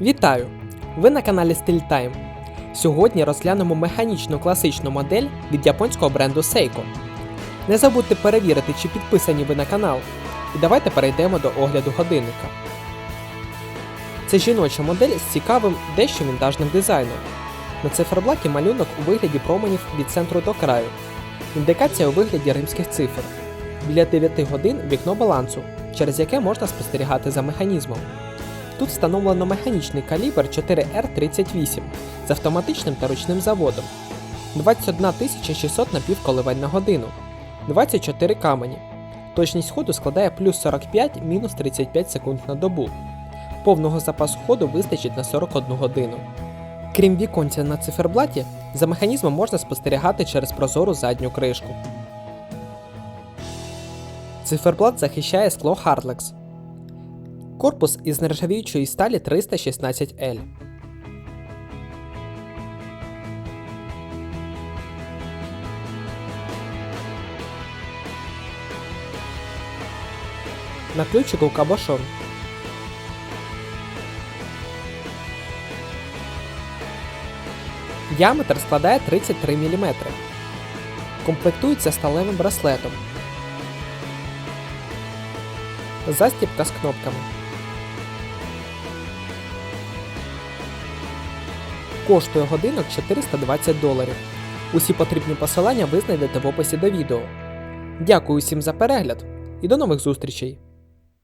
Вітаю! Ви на каналі StyleTime. Сьогодні розглянемо механічну класичну модель від японського бренду Seiko. Не забудьте перевірити, чи підписані ви на канал. І давайте перейдемо до огляду годинника. Це жіноча модель з цікавим дещо вінтажним дизайном. На циферблаті малюнок у вигляді променів від центру до краю. Індикація у вигляді римських цифр. Біля 9 годин вікно балансу, через яке можна спостерігати за механізмом. Тут встановлено механічний калібр 4R38 з автоматичним та ручним заводом, 21 600 напівколивань на годину, 24 камені. Точність ходу складає плюс 45 мінус 35 секунд на добу. Повного запасу ходу вистачить на 41 годину. Крім віконця на циферблаті, за механізмом можна спостерігати через прозору задню кришку. Циферблат захищає скло Hardlex. Корпус із нержавіючої сталі 316L. На ключику кабошон. Діаметр складає 33 мм. Комплектується сталевим браслетом. Застібка з кнопками. Коштує годинок 420 доларів. Усі потрібні посилання ви знайдете в описі до відео. Дякую всім за перегляд і до нових зустрічей!